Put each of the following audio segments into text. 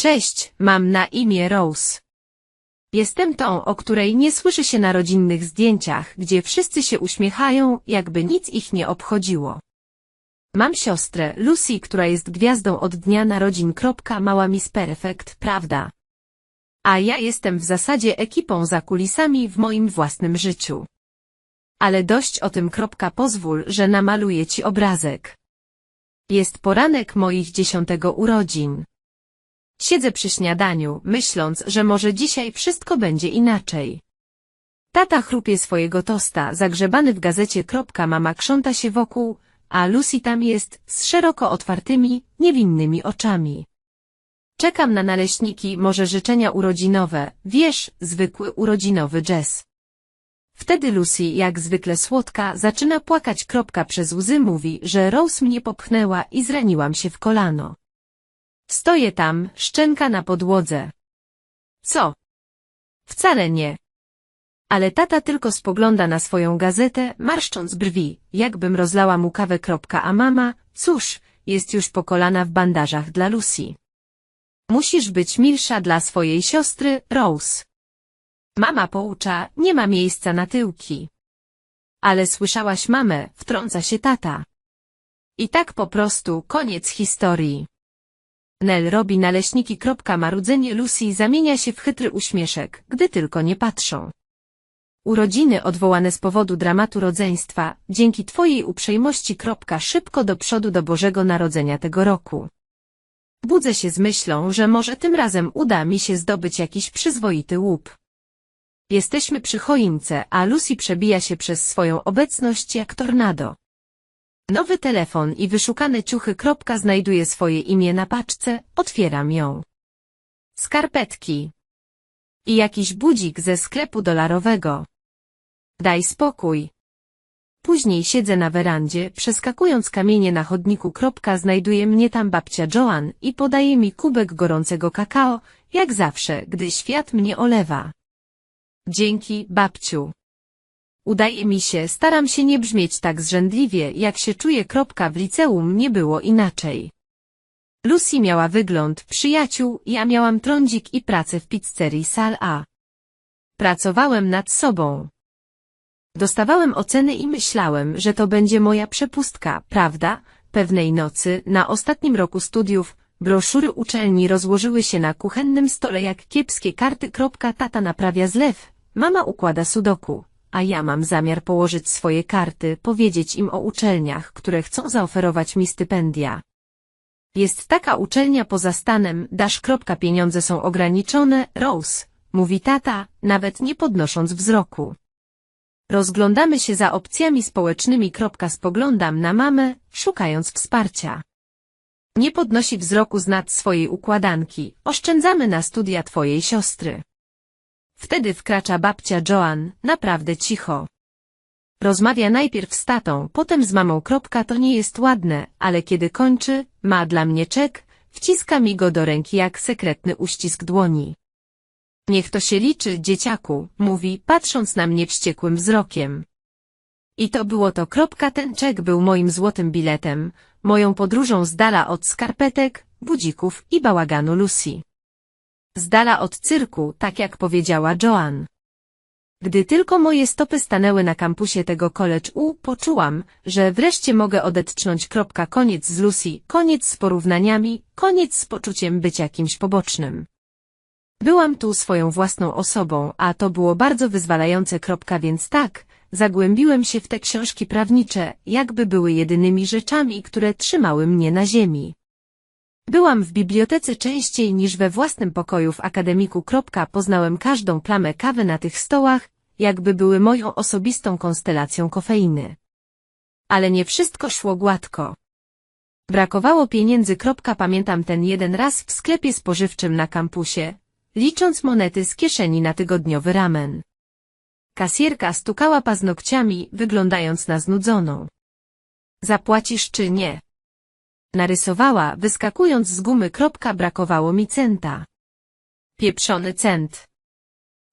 Cześć, mam na imię Rose. Jestem tą, o której nie słyszy się na rodzinnych zdjęciach, gdzie wszyscy się uśmiechają, jakby nic ich nie obchodziło. Mam siostrę, Lucy, która jest gwiazdą od dnia narodzin. Mała Miss Perfect, prawda? A ja jestem w zasadzie ekipą za kulisami w moim własnym życiu. Ale dość o tym. Pozwól, że namaluję ci obrazek. Jest poranek moich dziesiątego urodzin. Siedzę przy śniadaniu, myśląc, że może dzisiaj wszystko będzie inaczej. Tata chrupie swojego tosta, zagrzebany w gazecie. Mama krząta się wokół, a Lucy tam jest, z szeroko otwartymi, niewinnymi oczami. Czekam na naleśniki, może życzenia urodzinowe, wiesz, zwykły urodzinowy jazz. Wtedy Lucy, jak zwykle słodka, zaczyna płakać. Przez łzy mówi, że Rose mnie popchnęła i zraniłam się w kolano. Stoję tam, szczęka na podłodze. Co? Wcale nie. Ale tata tylko spogląda na swoją gazetę, marszcząc brwi, jakbym rozlała mu kawę. A mama, cóż, jest już po kolana w bandażach dla Lucy. Musisz być milsza dla swojej siostry, Rose. Mama poucza, nie ma miejsca na tyłki. Ale słyszałaś mamę, wtrąca się tata. I tak po prostu koniec historii. Nel robi naleśniki. Marudzenie Lucy zamienia się w chytry uśmieszek, gdy tylko nie patrzą. Urodziny odwołane z powodu dramatu rodzeństwa, dzięki twojej uprzejmości. Szybko do przodu do Bożego Narodzenia tego roku. Budzę się z myślą, że może tym razem uda mi się zdobyć jakiś przyzwoity łup. Jesteśmy przy choince, a Lucy przebija się przez swoją obecność jak tornado. Nowy telefon i wyszukane ciuchy. Znajduje swoje imię na paczce, otwieram ją. Skarpetki. I jakiś budzik ze sklepu dolarowego. Daj spokój. Później siedzę na werandzie, przeskakując kamienie na chodniku. Znajduje mnie tam babcia Joan i podaje mi kubek gorącego kakao, jak zawsze, gdy świat mnie olewa. Dzięki, babciu. Udaje mi się, staram się nie brzmieć tak zrzędliwie, jak się czuję. Kropka, w liceum nie było inaczej. Lucy miała wygląd przyjaciół, ja miałam trądzik i pracę w pizzerii Sal A. Pracowałem nad sobą. Dostawałem oceny i myślałem, że to będzie moja przepustka, prawda? Pewnej nocy, na ostatnim roku studiów, broszury uczelni rozłożyły się na kuchennym stole jak kiepskie karty. Tata naprawia zlew, mama układa sudoku, a ja mam zamiar położyć swoje karty, powiedzieć im o uczelniach, które chcą zaoferować mi stypendia. Jest taka uczelnia poza stanem, dasz. Kropka, Pieniądze są ograniczone, Rose, mówi tata, nawet nie podnosząc wzroku. Rozglądamy się za opcjami społecznymi. Spoglądam na mamę, szukając wsparcia. Nie podnosi wzroku z nad swojej układanki, oszczędzamy na studia twojej siostry. Wtedy wkracza babcia Joan, naprawdę cicho. Rozmawia najpierw z tatą, potem z mamą. Kropka, To nie jest ładne, ale kiedy kończy, ma dla mnie czek, wciska mi go do ręki jak sekretny uścisk dłoni. Niech to się liczy, dzieciaku, mówi, patrząc na mnie wściekłym wzrokiem. I to było to. Kropka, Ten czek był moim złotym biletem, moją podróżą z dala od skarpetek, budzików i bałaganu Lucy. Z dala od cyrku, tak jak powiedziała Joan. Gdy tylko moje stopy stanęły na kampusie tego college U, poczułam, że wreszcie mogę odetchnąć. Kropka, Koniec z Lucy, koniec z porównaniami, koniec z poczuciem bycia kimś pobocznym. Byłam tu swoją własną osobą, a to było bardzo wyzwalające. Kropka, Więc tak, zagłębiłem się w te książki prawnicze, jakby były jedynymi rzeczami, które trzymały mnie na ziemi. Byłam w bibliotece częściej niż we własnym pokoju w akademiku. Poznałem każdą plamę kawy na tych stołach, jakby były moją osobistą konstelacją kofeiny. Ale nie wszystko szło gładko. Brakowało pieniędzy. Pamiętam ten jeden raz w sklepie spożywczym na kampusie, licząc monety z kieszeni na tygodniowy ramen. Kasierka stukała paznokciami, wyglądając na znudzoną. Zapłacisz czy nie? Narysowała, wyskakując z gumy. Kropka, brakowało mi centa. Pieprzony cent.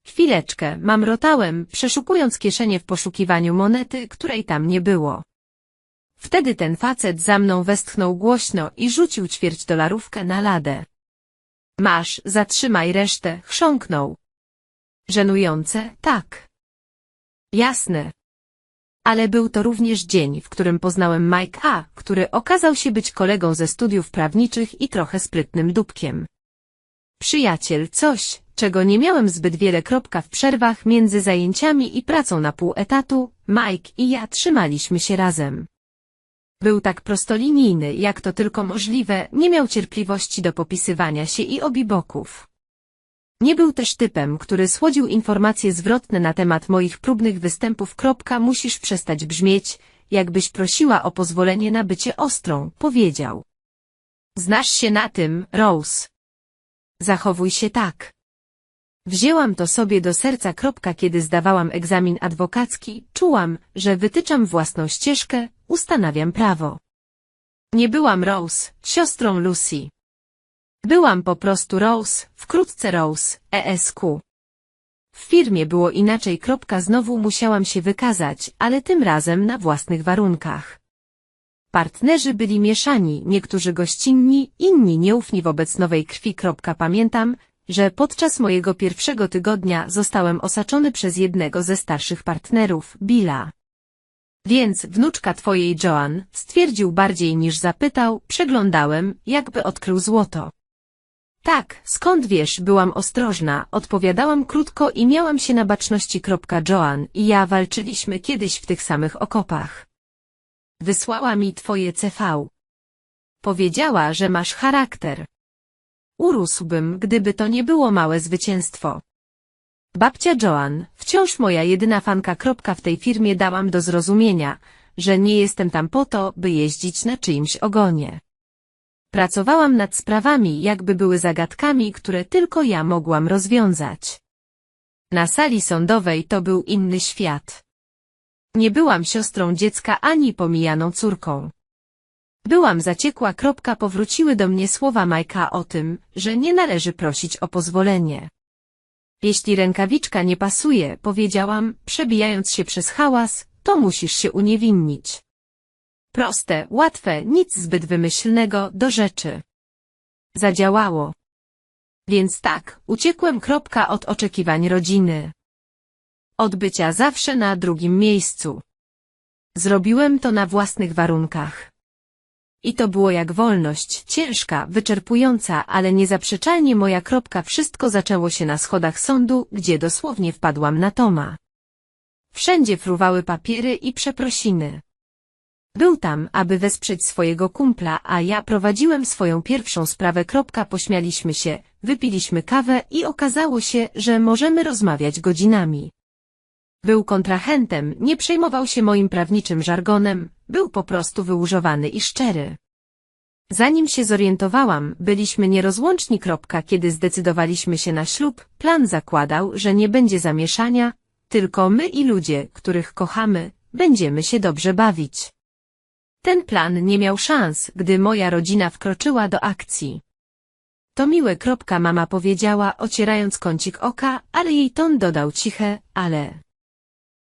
Chwileczkę, mamrotałem, przeszukując kieszenie w poszukiwaniu monety, której tam nie było. Wtedy ten facet za mną westchnął głośno i rzucił ćwierć dolarówkę na ladę. Masz, zatrzymaj resztę, chrząknął. Żenujące, tak. Jasne. Ale był to również dzień, w którym poznałem Mike'a, który okazał się być kolegą ze studiów prawniczych i trochę sprytnym dupkiem. Przyjaciel, coś, czego nie miałem zbyt wiele kropka w przerwach między zajęciami i pracą na pół etatu, Mike i ja trzymaliśmy się razem. Był tak prostolinijny, jak to tylko możliwe, nie miał cierpliwości do popisywania się i obiboków. Nie był też typem, który słodził informacje zwrotne na temat moich próbnych występów. Musisz przestać brzmieć, jakbyś prosiła o pozwolenie na bycie ostrą, powiedział. Znasz się na tym, Rose. Zachowuj się tak. Wzięłam to sobie do serca. Kiedy zdawałam egzamin adwokacki, czułam, że wytyczam własną ścieżkę, ustanawiam prawo. Nie byłam Rose, siostrą Lucy. Byłam po prostu Rose, wkrótce Rose, ESQ. W firmie było inaczej. Znowu musiałam się wykazać, ale tym razem na własnych warunkach. Partnerzy byli mieszani, niektórzy gościnni, inni nieufni wobec nowej krwi. Pamiętam, że podczas mojego pierwszego tygodnia zostałem osaczony przez jednego ze starszych partnerów, Billa. Więc wnuczka twojej Joan, stwierdził bardziej niż zapytał, przeglądałem, jakby odkrył złoto. Tak, skąd wiesz, byłam ostrożna, odpowiadałam krótko i miałam się na baczności. Joan i ja walczyliśmy kiedyś w tych samych okopach. Wysłała mi twoje CV. Powiedziała, że masz charakter. Urósłbym, gdyby to nie było małe zwycięstwo. Babcia Joan, wciąż moja jedyna fanka. W tej firmie dałam do zrozumienia, że nie jestem tam po to, by jeździć na czyimś ogonie. Pracowałam nad sprawami, jakby były zagadkami, które tylko ja mogłam rozwiązać. Na sali sądowej to był inny świat. Nie byłam siostrą dziecka ani pomijaną córką. Byłam zaciekła. Kropka powróciły do mnie słowa Majka o tym, że nie należy prosić o pozwolenie. Jeśli rękawiczka nie pasuje, powiedziałam, przebijając się przez hałas, to musisz się uniewinnić. Proste, łatwe, nic zbyt wymyślnego, do rzeczy. Zadziałało. Więc tak, uciekłem kropka od oczekiwań rodziny. Od bycia zawsze na drugim miejscu. Zrobiłem to na własnych warunkach. I to było jak wolność, ciężka, wyczerpująca, ale niezaprzeczalnie moja kropka wszystko zaczęło się na schodach sądu, gdzie dosłownie wpadłam na Toma. Wszędzie fruwały papiery i przeprosiny. Był tam, aby wesprzeć swojego kumpla, a ja prowadziłem swoją pierwszą sprawę. Pośmialiśmy się, wypiliśmy kawę i okazało się, że możemy rozmawiać godzinami. Był kontrahentem, nie przejmował się moim prawniczym żargonem, był po prostu wyłużowany i szczery. Zanim się zorientowałam, byliśmy nierozłączni. Kiedy zdecydowaliśmy się na ślub, plan zakładał, że nie będzie zamieszania, tylko my i ludzie, których kochamy, będziemy się dobrze bawić. Ten plan nie miał szans, gdy moja rodzina wkroczyła do akcji. To miłe. Kropka mama powiedziała, ocierając kącik oka, ale jej ton dodał ciche, ale...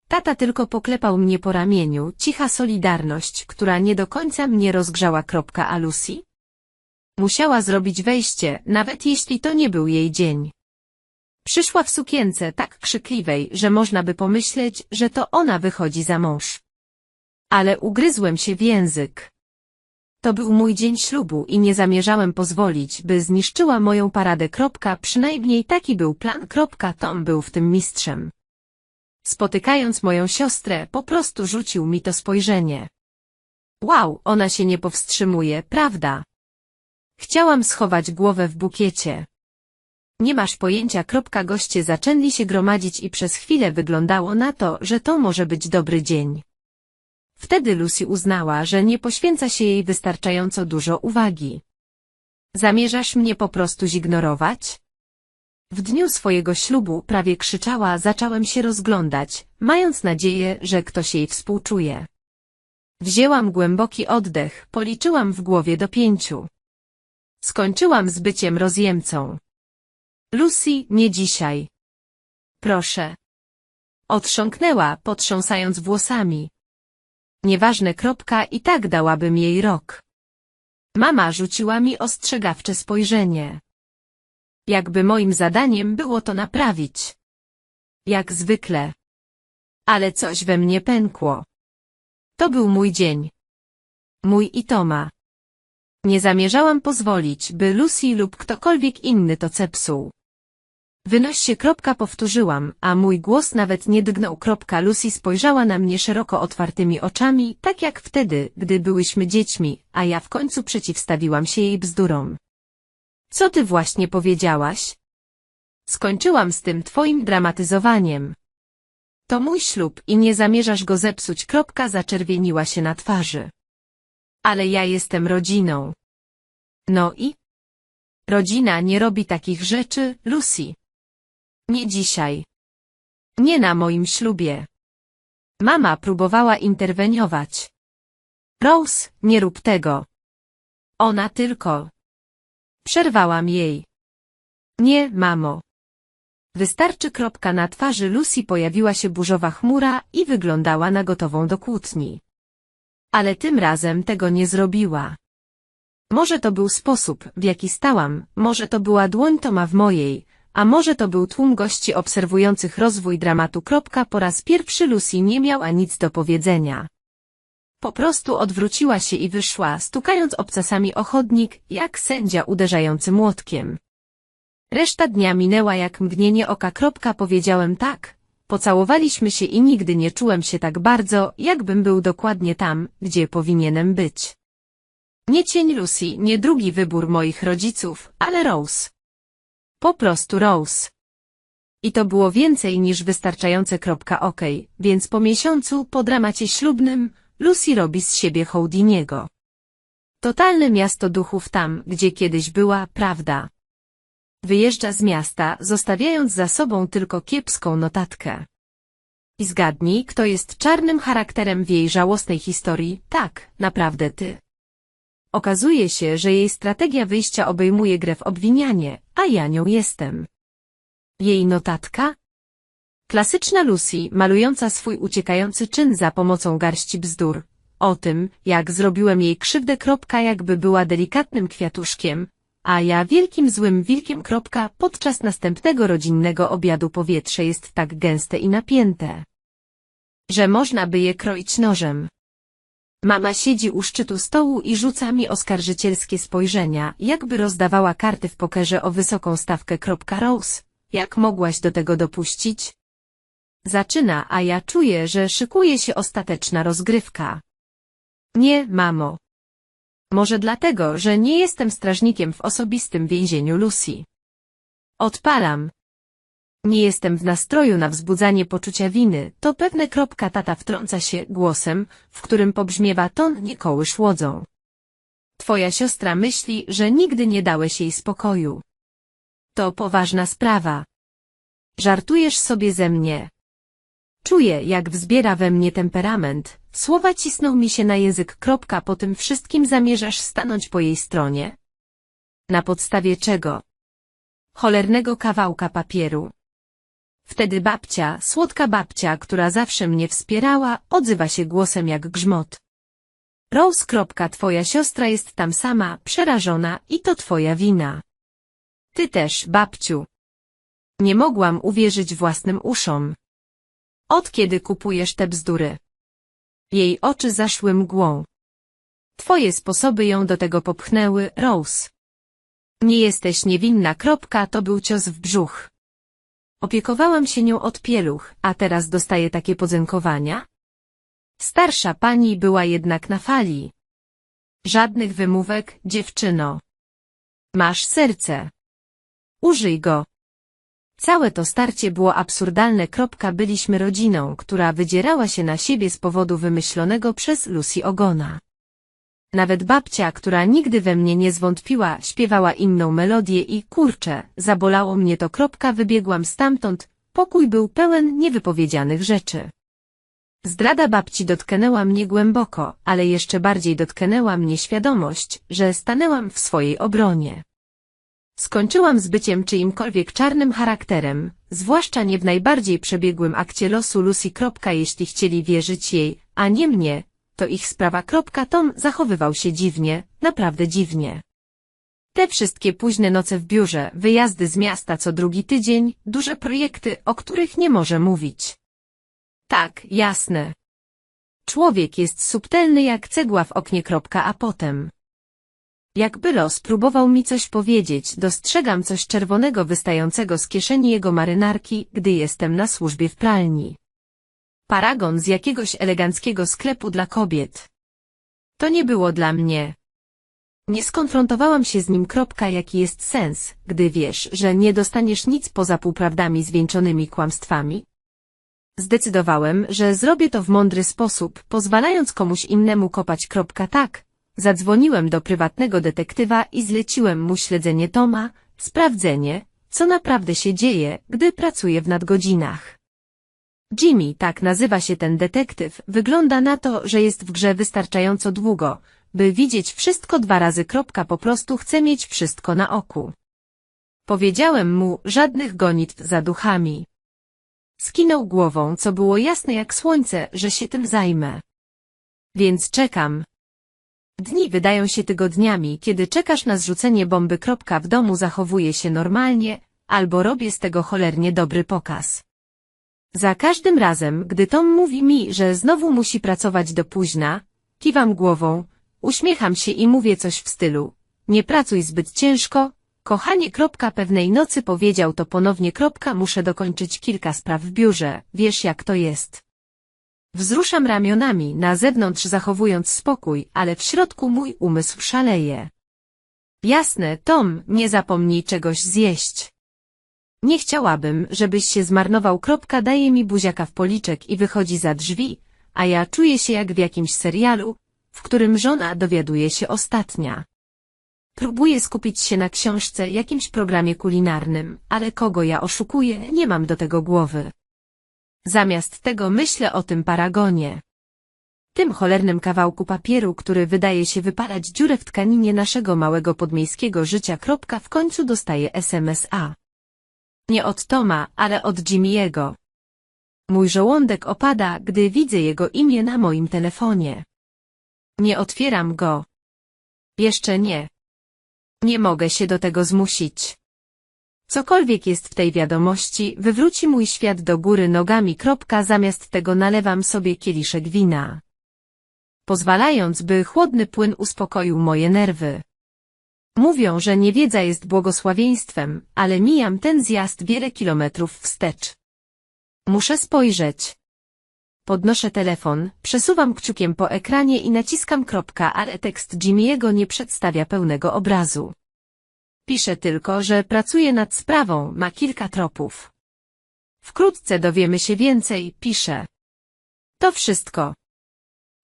Tata tylko poklepał mnie po ramieniu, cicha solidarność, która nie do końca mnie rozgrzała. Kropka, a Lucy? Musiała zrobić wejście, nawet jeśli to nie był jej dzień. Przyszła w sukience tak krzykliwej, że można by pomyśleć, że to ona wychodzi za mąż. Ale ugryzłem się w język. To był mój dzień ślubu i nie zamierzałem pozwolić, by zniszczyła moją paradę. Kropka, przynajmniej taki był plan. Kropka, Tom był w tym mistrzem. Spotykając moją siostrę, po prostu rzucił mi to spojrzenie. Wow, ona się nie powstrzymuje, prawda? Chciałam schować głowę w bukiecie. Nie masz pojęcia. Kropka goście zaczęli się gromadzić i przez chwilę wyglądało na to, że to może być dobry dzień. Wtedy Lucy uznała, że nie poświęca się jej wystarczająco dużo uwagi. Zamierzasz mnie po prostu zignorować? W dniu swojego ślubu prawie krzyczała, zacząłem się rozglądać, mając nadzieję, że ktoś jej współczuje. Wzięłam głęboki oddech, policzyłam w głowie do pięciu. Skończyłam z byciem rozjemcą. Lucy, nie dzisiaj. Proszę. Otrząknęła, potrząsając włosami. Nieważne kropka i tak dałabym jej rok. Mama rzuciła mi ostrzegawcze spojrzenie. Jakby moim zadaniem było to naprawić. Jak zwykle. Ale coś we mnie pękło. To był mój dzień. Mój i Toma. Nie zamierzałam pozwolić, by Lucy lub ktokolwiek inny to zepsuł. Wynoś się kropka powtórzyłam, a mój głos nawet nie drgnął kropka Lucy spojrzała na mnie szeroko otwartymi oczami, tak jak wtedy, gdy byłyśmy dziećmi, a ja w końcu przeciwstawiłam się jej bzdurom. Co ty właśnie powiedziałaś? Skończyłam z tym twoim dramatyzowaniem. To mój ślub i nie zamierzasz go zepsuć kropka zaczerwieniła się na twarzy. Ale ja jestem rodziną. No i? Rodzina nie robi takich rzeczy, Lucy. Nie dzisiaj. Nie na moim ślubie. Mama próbowała interweniować. Rose, nie rób tego. Ona tylko. Przerwałam jej. Nie, mamo. Wystarczy kropka na twarzy Lucy pojawiła się burzowa chmura i wyglądała na gotową do kłótni. Ale tym razem tego nie zrobiła. Może to był sposób, w jaki stałam, może to była dłoń Toma w mojej, a może to był tłum gości obserwujących rozwój dramatu. Po raz pierwszy Lucy nie miała nic do powiedzenia. Po prostu odwróciła się i wyszła, stukając obcasami o chodnik, jak sędzia uderzający młotkiem. Reszta dnia minęła jak mgnienie oka. Powiedziałem tak. Pocałowaliśmy się i nigdy nie czułem się tak bardzo, jakbym był dokładnie tam, gdzie powinienem być. Nie cień Lucy, nie drugi wybór moich rodziców, ale Rose. Po prostu Rose. I to było więcej niż wystarczające. Kropka OK, więc po miesiącu, po dramacie ślubnym, Lucy robi z siebie Houdiniego. Totalne miasto duchów tam, gdzie kiedyś była prawda. Wyjeżdża z miasta, zostawiając za sobą tylko kiepską notatkę. I zgadnij, kto jest czarnym charakterem w jej żałosnej historii, tak, naprawdę ty. Okazuje się, że jej strategia wyjścia obejmuje grę w obwinianie, a ja nią jestem. Jej notatka? Klasyczna Lucy, malująca swój uciekający czyn za pomocą garści bzdur. O tym, jak zrobiłem jej krzywdę. Kropka, jakby była delikatnym kwiatuszkiem, a ja wielkim złym wilkiem. Kropka, podczas następnego rodzinnego obiadu powietrze jest tak gęste i napięte, że można by je kroić nożem. Mama siedzi u szczytu stołu i rzuca mi oskarżycielskie spojrzenia, jakby rozdawała karty w pokerze o wysoką stawkę. Rose, jak mogłaś do tego dopuścić? Zaczyna, a ja czuję, że szykuje się ostateczna rozgrywka. Nie, mamo. Może dlatego, że nie jestem strażnikiem w osobistym więzieniu Lucy. Odpalam. Nie jestem w nastroju na wzbudzanie poczucia winy, to pewne kropka tata wtrąca się głosem, w którym pobrzmiewa ton nie kołysz łodzą. Twoja siostra myśli, że nigdy nie dałeś jej spokoju. To poważna sprawa. Żartujesz sobie ze mnie. Czuję, jak wzbiera we mnie temperament, słowa cisną mi się na język. Kropka, po tym wszystkim zamierzasz stanąć po jej stronie? Na podstawie czego? Cholernego kawałka papieru. Wtedy babcia, słodka babcia, która zawsze mnie wspierała, odzywa się głosem jak grzmot. Rose. Twoja siostra jest tam sama, przerażona i to twoja wina. Ty też, babciu. Nie mogłam uwierzyć własnym uszom. Od kiedy kupujesz te bzdury? Jej oczy zaszły mgłą. Twoje sposoby ją do tego popchnęły, Rose. Nie jesteś niewinna. Kropka, to był cios w brzuch. Opiekowałam się nią od pieluch, a teraz dostaje takie podzękowania? Starsza pani była jednak na fali. Żadnych wymówek, dziewczyno. Masz serce. Użyj go. Całe to starcie było absurdalne. Byliśmy rodziną, która wydzierała się na siebie z powodu wymyślonego przez Lucy ogona. Nawet babcia, która nigdy we mnie nie zwątpiła, śpiewała inną melodię i kurczę, zabolało mnie to. Kropka wybiegłam stamtąd, pokój był pełen niewypowiedzianych rzeczy. Zdrada babci dotknęła mnie głęboko, ale jeszcze bardziej dotknęła mnie świadomość, że stanęłam w swojej obronie. Skończyłam z byciem czyimkolwiek czarnym charakterem, zwłaszcza nie w najbardziej przebiegłym akcie losu Lucy. Jeśli chcieli wierzyć jej, a nie mnie, to ich sprawa. Tom zachowywał się dziwnie, naprawdę dziwnie. Te wszystkie późne noce w biurze, wyjazdy z miasta co drugi tydzień, duże projekty, o których nie może mówić. Tak, jasne. Człowiek jest subtelny jak cegła w oknie. A potem. Jakby los próbował mi coś powiedzieć, dostrzegam coś czerwonego wystającego z kieszeni jego marynarki, gdy jestem na służbie w pralni. Paragon z jakiegoś eleganckiego sklepu dla kobiet. To nie było dla mnie. Nie skonfrontowałam się z nim. Kropka, jaki jest sens, gdy wiesz, że nie dostaniesz nic poza półprawdami zwieńczonymi kłamstwami? Zdecydowałem, że zrobię to w mądry sposób, pozwalając komuś innemu kopać. Kropka, tak. Zadzwoniłem do prywatnego detektywa i zleciłem mu śledzenie Toma, sprawdzenie, co naprawdę się dzieje, gdy pracuje w nadgodzinach. Jimmy, tak nazywa się ten detektyw, wygląda na to, że jest w grze wystarczająco długo, by widzieć wszystko dwa razy. Kropka, po prostu chce mieć wszystko na oku. Powiedziałem mu, żadnych gonitw za duchami. Skinął głową, co było jasne jak słońce, że się tym zajmę. Więc czekam. Dni wydają się tygodniami, kiedy czekasz na zrzucenie bomby. W domu zachowuję się normalnie, albo robię z tego cholernie dobry pokaz. Za każdym razem, gdy Tom mówi mi, że znowu musi pracować do późna, kiwam głową, uśmiecham się i mówię coś w stylu. Nie pracuj zbyt ciężko, kochanie. Kropka, pewnej nocy powiedział to ponownie. Kropka, muszę dokończyć kilka spraw w biurze, wiesz jak to jest. Wzruszam ramionami, na zewnątrz zachowując spokój, ale w środku mój umysł szaleje. Jasne, Tom, nie zapomnij czegoś zjeść. Nie chciałabym, żebyś się zmarnował. Kropka daje mi buziaka w policzek i wychodzi za drzwi, a ja czuję się jak w jakimś serialu, w którym żona dowiaduje się ostatnia. Próbuję skupić się na książce, jakimś programie kulinarnym, ale kogo ja oszukuję, nie mam do tego głowy. Zamiast tego myślę o tym paragonie. Tym cholernym kawałku papieru, który wydaje się wypalać dziurę w tkaninie naszego małego podmiejskiego życia. Kropka, w końcu dostaje SMS-a. Nie od Toma, ale od Jimmy'ego. Mój żołądek opada, gdy widzę jego imię na moim telefonie. Nie otwieram go. Jeszcze nie. Nie mogę się do tego zmusić. Cokolwiek jest w tej wiadomości, wywróci mój świat do góry nogami. Zamiast tego nalewam sobie kieliszek wina. Pozwalając, by chłodny płyn uspokoił moje nerwy. Mówią, że niewiedza jest błogosławieństwem, ale mijam ten zjazd wiele kilometrów wstecz. Muszę spojrzeć. Podnoszę telefon, przesuwam kciukiem po ekranie i naciskam kropka, ale tekst Jimmy'ego nie przedstawia pełnego obrazu. Pisze tylko, że pracuje nad sprawą, ma kilka tropów. Wkrótce dowiemy się więcej, pisze. To wszystko.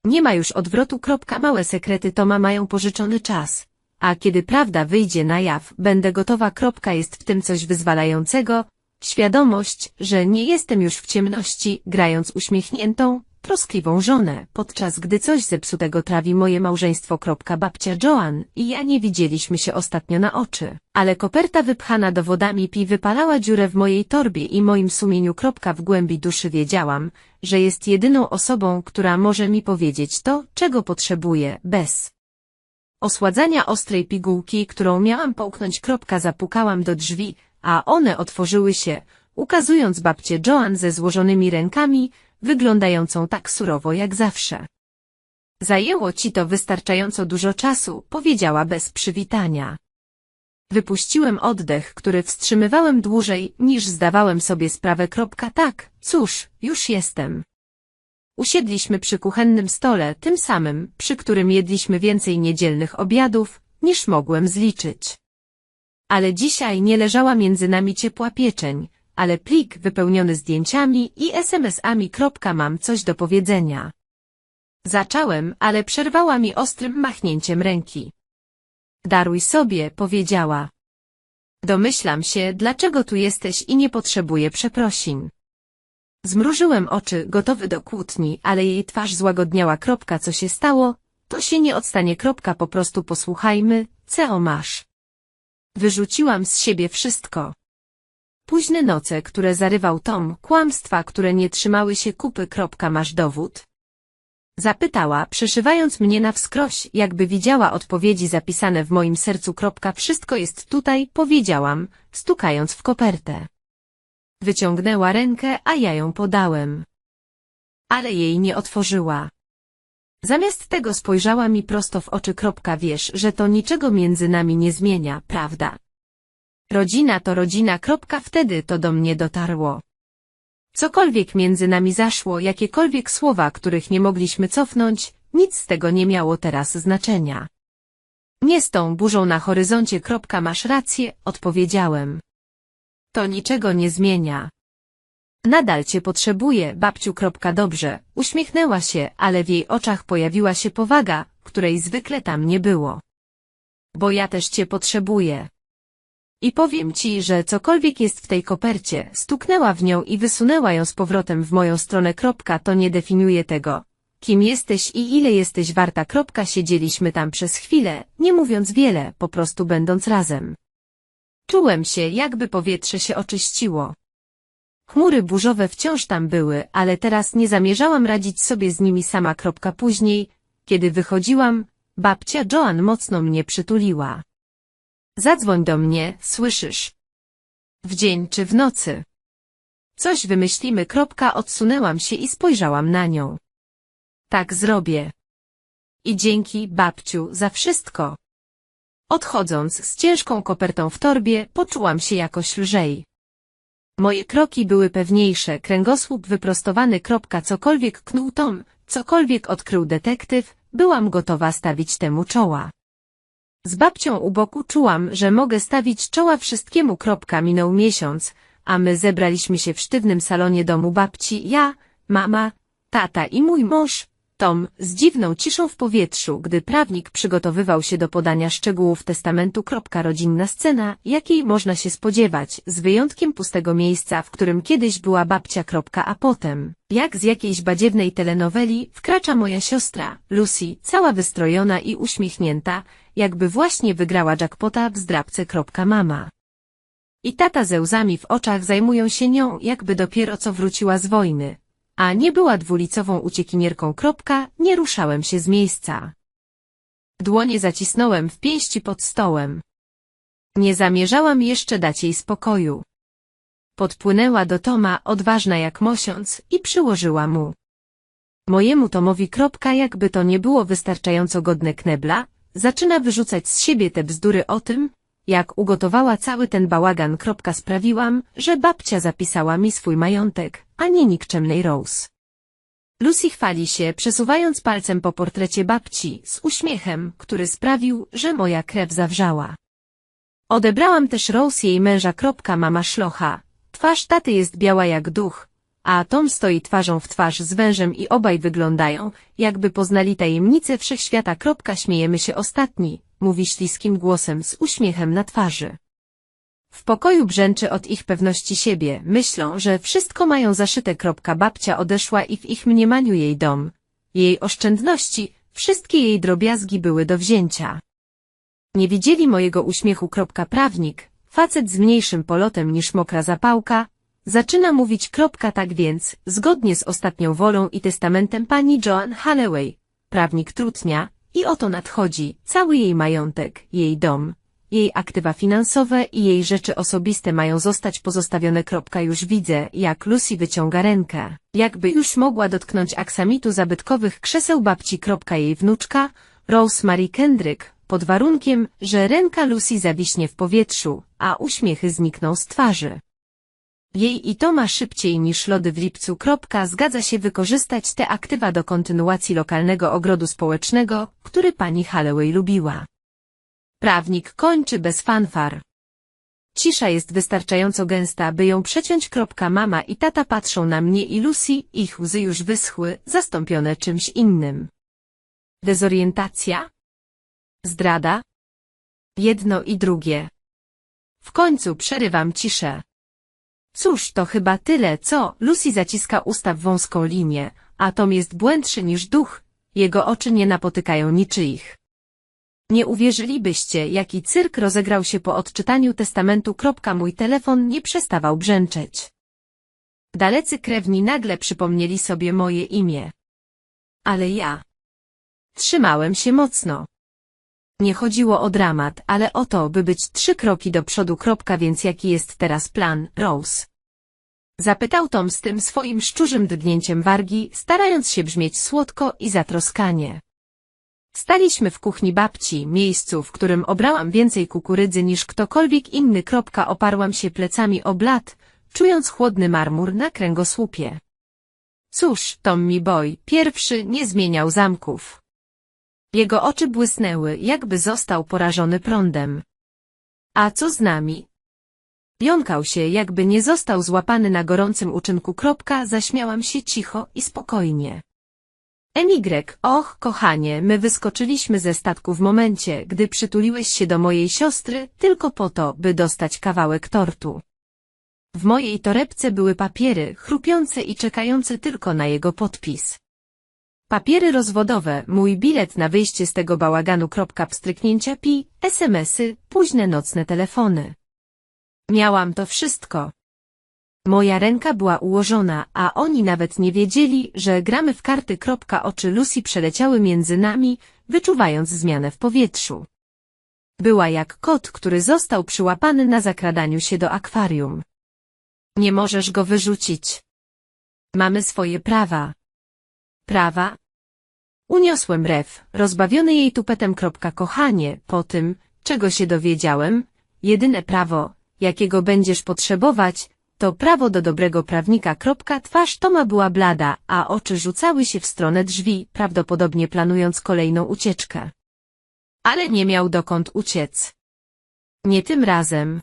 Nie ma już odwrotu. Małe sekrety Toma mają pożyczony czas. A kiedy prawda wyjdzie na jaw, będę gotowa. Kropka jest w tym coś wyzwalającego, świadomość, że nie jestem już w ciemności, grając uśmiechniętą, troskliwą żonę, podczas gdy coś zepsutego trawi moje małżeństwo. Babcia Joan i ja nie widzieliśmy się ostatnio na oczy, ale koperta wypchana dowodami pi wypalała dziurę w mojej torbie i moim sumieniu. W głębi duszy wiedziałam, że jest jedyną osobą, która może mi powiedzieć to, czego potrzebuję, bez osładzania ostrej pigułki, którą miałam połknąć. Kropka, zapukałam do drzwi, a one otworzyły się, ukazując babcię Joan ze złożonymi rękami, wyglądającą tak surowo jak zawsze. Zajęło ci to wystarczająco dużo czasu, powiedziała bez przywitania. Wypuściłem oddech, który wstrzymywałem dłużej, niż zdawałem sobie sprawę. Kropka, tak, cóż, już jestem. Usiedliśmy przy kuchennym stole, tym samym, przy którym jedliśmy więcej niedzielnych obiadów, niż mogłem zliczyć. Ale dzisiaj nie leżała między nami ciepła pieczeń, ale plik wypełniony zdjęciami i SMS-ami. Mam coś do powiedzenia. Zacząłem, ale przerwała mi ostrym machnięciem ręki. Daruj sobie, powiedziała. Domyślam się, dlaczego tu jesteś i nie potrzebuję przeprosin. Zmrużyłem oczy, gotowy do kłótni, ale jej twarz złagodniała. Kropka, co się stało? To się nie odstanie. Kropka, po prostu posłuchajmy, co masz. Wyrzuciłam z siebie wszystko. Późne noce, które zarywał Tom, kłamstwa, które nie trzymały się kupy. Kropka, masz dowód? Zapytała, przeszywając mnie na wskroś, jakby widziała odpowiedzi zapisane w moim sercu. Kropka, wszystko jest tutaj, powiedziałam, stukając w kopertę. Wyciągnęła rękę, a ja ją podałem. Ale jej nie otworzyła. Zamiast tego spojrzała mi prosto w oczy. Wiesz, że to niczego między nami nie zmienia, prawda? Rodzina to rodzina. Wtedy to do mnie dotarło. Cokolwiek między nami zaszło, jakiekolwiek słowa, których nie mogliśmy cofnąć, nic z tego nie miało teraz znaczenia. Nie z tą burzą na horyzoncie. Masz rację, odpowiedziałem. To niczego nie zmienia. Nadal cię potrzebuję, babciu. Dobrze, uśmiechnęła się, ale w jej oczach pojawiła się powaga, której zwykle tam nie było. Bo ja też cię potrzebuję. I powiem ci, że cokolwiek jest w tej kopercie, stuknęła w nią i wysunęła ją z powrotem w moją stronę. To nie definiuje tego, kim jesteś i ile jesteś warta. Siedzieliśmy tam przez chwilę, nie mówiąc wiele, po prostu będąc razem. Czułem się, jakby powietrze się oczyściło. Chmury burzowe wciąż tam były, ale teraz nie zamierzałam radzić sobie z nimi sama. Później, kiedy wychodziłam, babcia Joan mocno mnie przytuliła. Zadzwoń do mnie, słyszysz? W dzień czy w nocy? Coś wymyślimy. Odsunęłam się i spojrzałam na nią. Tak zrobię. I dzięki, babciu, za wszystko. Odchodząc z ciężką kopertą w torbie, poczułam się jakoś lżej. Moje kroki były pewniejsze, kręgosłup wyprostowany. Kropka, cokolwiek knuł Tom, cokolwiek odkrył detektyw, byłam gotowa stawić temu czoła. Z babcią u boku czułam, że mogę stawić czoła wszystkiemu. Kropka, minął miesiąc, a my zebraliśmy się w sztywnym salonie domu babci, ja, mama, tata i mój mąż, Tom, z dziwną ciszą w powietrzu, gdy prawnik przygotowywał się do podania szczegółów testamentu. Rodzinna scena, jakiej można się spodziewać, z wyjątkiem pustego miejsca, w którym kiedyś była babcia. A potem, jak z jakiejś badziewnej telenoweli, wkracza moja siostra, Lucy, cała wystrojona i uśmiechnięta, jakby właśnie wygrała jackpota w zdrabce. Mama. I tata ze łzami w oczach zajmują się nią, jakby dopiero co wróciła z wojny a nie była dwulicową uciekinierką. Kropka, nie ruszałem się z miejsca. Dłonie zacisnąłem w pięści pod stołem. Nie zamierzałam jeszcze dać jej spokoju. Podpłynęła do Toma, odważna jak mosiąc, i przyłożyła mu. Mojemu Tomowi kropka, jakby to nie było wystarczająco godne knebla, zaczyna wyrzucać z siebie te bzdury o tym, jak ugotowała cały ten bałagan. Sprawiłam, że babcia zapisała mi swój majątek, a nie nikczemnej Rose. Lucy chwali się, przesuwając palcem po portrecie babci, z uśmiechem, który sprawił, że moja krew zawrzała. Odebrałam też Rose jej męża. Mama szlocha. Twarz taty jest biała jak duch, a Tom stoi twarzą w twarz z wężem i obaj wyglądają, jakby poznali tajemnicę wszechświata. Śmiejemy się ostatni, mówi śliskim głosem z uśmiechem na twarzy. W pokoju brzęczy od ich pewności siebie, myślą, że wszystko mają zaszyte. Kropka babcia odeszła i w ich mniemaniu jej dom, jej oszczędności, wszystkie jej drobiazgi były do wzięcia. Nie widzieli mojego uśmiechu. Kropka prawnik, facet z mniejszym polotem niż mokra zapałka, zaczyna mówić. Tak więc, zgodnie z ostatnią wolą i testamentem pani Joan Halloway, prawnik trutnia, i oto nadchodzi cały jej majątek, jej dom, jej aktywa finansowe i jej rzeczy osobiste mają zostać pozostawione. Już widzę, jak Lucy wyciąga rękę, jakby już mogła dotknąć aksamitu zabytkowych krzeseł babci. Jej wnuczka, Rose Marie Kendrick, pod warunkiem, że ręka Lucy zawiśnie w powietrzu, a uśmiechy znikną z twarzy. Jej i to ma szybciej niż lody w lipcu. Zgadza się wykorzystać te aktywa do kontynuacji lokalnego ogrodu społecznego, który pani Halloway lubiła. Prawnik kończy bez fanfar. Cisza jest wystarczająco gęsta, by ją przeciąć. Mama i tata patrzą na mnie i Lucy, ich łzy już wyschły, zastąpione czymś innym. Dezorientacja? Zdrada? Jedno i drugie. W końcu przerywam ciszę. Cóż, to chyba tyle, co? Lucy zaciska usta w wąską linię, a Tom jest błędszy niż duch, jego oczy nie napotykają niczyich. Nie uwierzylibyście, jaki cyrk rozegrał się po odczytaniu testamentu. Mój telefon nie przestawał brzęczeć. Dalecy krewni nagle przypomnieli sobie moje imię. Ale ja. Trzymałem się mocno. Nie chodziło o dramat, ale o to, by być trzy kroki do przodu. Kropka, więc jaki jest teraz plan, Rose? Zapytał Tom z tym swoim szczurzym drgnięciem wargi, starając się brzmieć słodko i zatroskanie. Staliśmy w kuchni babci, miejscu, w którym obrałam więcej kukurydzy niż ktokolwiek inny. Kropka, oparłam się plecami o blat, czując chłodny marmur na kręgosłupie. Cóż, Tommy Boy, pierwszy nie zmieniał zamków. Jego oczy błysnęły, jakby został porażony prądem. A co z nami? Jąkał się, jakby nie został złapany na gorącym uczynku. Kropka, zaśmiałam się cicho i spokojnie. Emigre, och, kochanie, my wyskoczyliśmy ze statku w momencie, gdy przytuliłeś się do mojej siostry, tylko po to, by dostać kawałek tortu. W mojej torebce były papiery, chrupiące i czekające tylko na jego podpis. Papiery rozwodowe, mój bilet na wyjście z tego bałaganu. Pstryknięcia pi, smsy, późne nocne telefony. Miałam to wszystko. Moja ręka była ułożona, a oni nawet nie wiedzieli, że gramy w karty. Oczy Lucy przeleciały między nami, wyczuwając zmianę w powietrzu. Była jak kot, który został przyłapany na zakradaniu się do akwarium. Nie możesz go wyrzucić. Mamy swoje prawa. Prawa? Uniosłem rew, rozbawiony jej tupetem. Kochanie, po tym, czego się dowiedziałem, jedyne prawo, jakiego będziesz potrzebować, to prawo do dobrego prawnika. Twarz Toma była blada, a oczy rzucały się w stronę drzwi, prawdopodobnie planując kolejną ucieczkę. Ale nie miał dokąd uciec. Nie tym razem.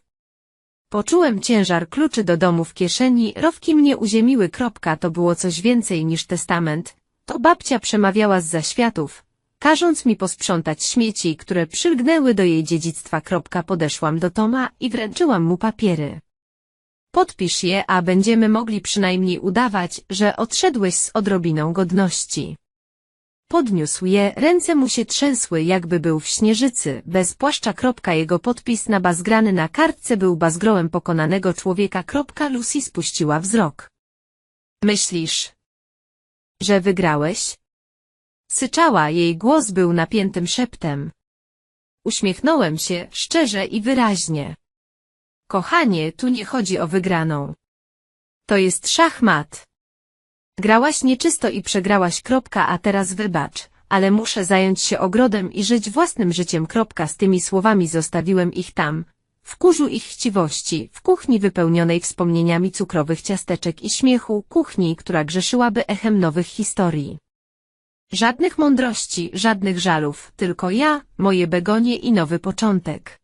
Poczułem ciężar kluczy do domu w kieszeni, rowki mnie uziemiły. To było coś więcej niż testament. To babcia przemawiała z zaświatów, każąc mi posprzątać śmieci, które przylgnęły do jej dziedzictwa. Podeszłam do Toma i wręczyłam mu papiery. Podpisz je, a będziemy mogli przynajmniej udawać, że odszedłeś z odrobiną godności. Podniósł je, ręce mu się trzęsły, jakby był w śnieżycy, bez płaszcza. Jego podpis nabazgrany na kartce był bazgrołem pokonanego człowieka. Lucy spuściła wzrok. Myślisz, że wygrałeś? Syczała, jej głos był napiętym szeptem. Uśmiechnąłem się, szczerze i wyraźnie. Kochanie, tu nie chodzi o wygraną. To jest szachmat. Grałaś nieczysto i przegrałaś. Kropka, a teraz wybacz, ale muszę zająć się ogrodem i żyć własnym życiem. Kropka, z tymi słowami zostawiłem ich tam, w kurzu ich chciwości, w kuchni wypełnionej wspomnieniami cukrowych ciasteczek i śmiechu, kuchni, która grzeszyłaby echem nowych historii. Żadnych mądrości, żadnych żalów, tylko ja, moje begonie i nowy początek.